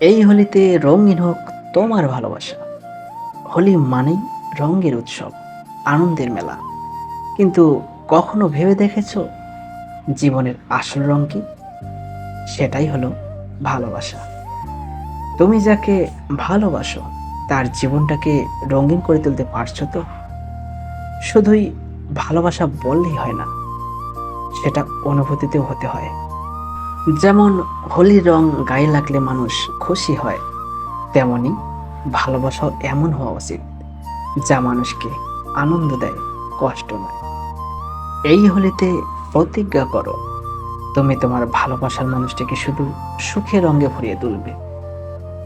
এই হোলিতে রঙিন হোক তোমার ভালোবাসা। হোলি মানেই রঙের উৎসব, আনন্দের মেলা। কিন্তু কখনো ভেবে দেখেছ জীবনের আসল রং কি? সেটাই হলো ভালোবাসা। তুমি যাকে ভালোবাসো, তার জীবনটাকে রঙিন করে তুলতে পারছ তো? শুধুই ভালোবাসা বললেই হয় না, সেটা অনুভূতিতেও হতে হয়। যেমন হোলির রং গায়ে লাগলে মানুষ খুশি হয়, তেমনি ভালোবাসাও এমন হওয়া উচিত, যা মানুষকে আনন্দ দেয়, কষ্ট নয় এই হোলিতে প্রতিজ্ঞা করো, তুমি তোমার ভালোবাসার মানুষটিকে শুধু সুখের রঙে ভরিয়ে তুলবে।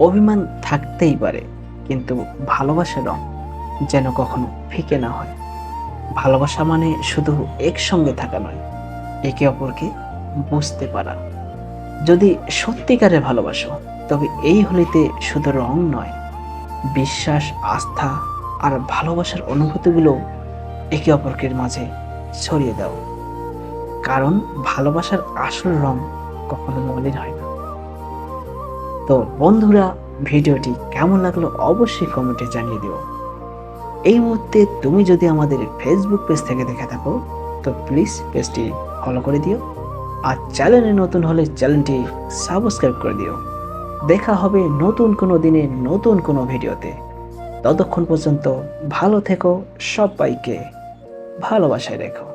অভিমান থাকতেই পারে, কিন্তু ভালোবাসার রং যেন কখনো ফিকে না হয়। ভালোবাসা মানে শুধু একসঙ্গে থাকা নয়, একে অপরকে বুঝতে পারা। যদি সত্যিকারের ভালোবাসো, তবে এই হোলিতে শুধু রং নয়, বিশ্বাস, আস্থা আর ভালোবাসার অনুভূতিগুলো একে অপরকে মাঝে ছড়িয়ে দাও। কারণ ভালোবাসার আসল রং কখনো মলিন হয় না। তো বন্ধুরা, ভিডিওটি কেমন লাগল অবশ্যই কমেন্টে জানিয়ে দিও। এই মুহূর্তে তুমি যদি আমাদের ফেসবুক পেজ থেকে দেখে থাকো, তো প্লিজ পেজটি ফলো করে দিও। আর চ্যানেলে নতুন হলে চ্যানেলটি সাবস্ক্রাইব করে দিও। দেখা হবে নতুন কোনো দিনে নতুন কোনো ভিডিওতে। ততক্ষণ পর্যন্ত ভালো থেকো সবাইকে। ভালোবাসায় রেখো।